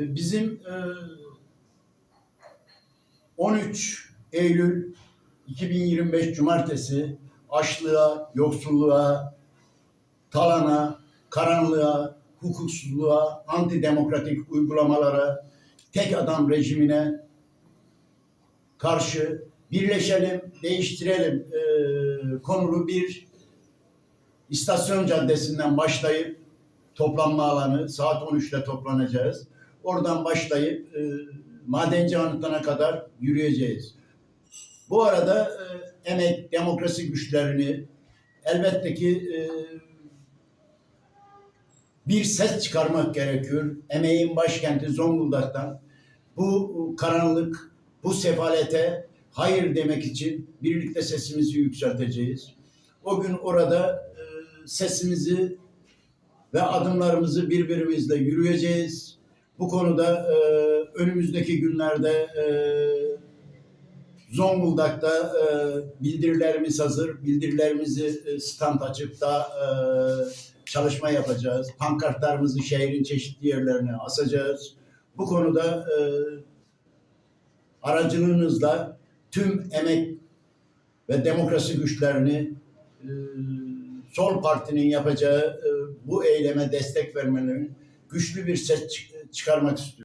E, Bizim e, 13 Eylül 2025 Cumartesi açlığa, yoksulluğa, talana, karanlığa, hukuksuzluğa, antidemokratik uygulamalara, tek adam rejimine karşı birleşelim, değiştirelim e, konulu bir istasyon caddesinden başlayıp toplanma alanı saat 13'te toplanacağız. Oradan başlayıp e, madenci anıtına kadar yürüyeceğiz. Bu arada e, emek, demokrasi güçlerini elbette ki e, bir ses çıkarmak gerekiyor. Emeğin başkenti Zonguldak'tan bu karanlık, bu sefalete hayır demek için birlikte sesimizi yükselteceğiz. O gün orada e, sesimizi ve adımlarımızı birbirimizle yürüyeceğiz. Bu konuda e, önümüzdeki günlerde e, Zonguldak'ta e, bildirilerimiz hazır. Bildirilerimizi e, stand açıp da e, çalışma yapacağız. Pankartlarımızı şehrin çeşitli yerlerine asacağız. Bu konuda e, aracılığınızla tüm emek ve demokrasi güçlerini e, Sol Parti'nin yapacağı e, bu eyleme destek vermelerini güçlü bir ses çık- çıkarmak istiyorum.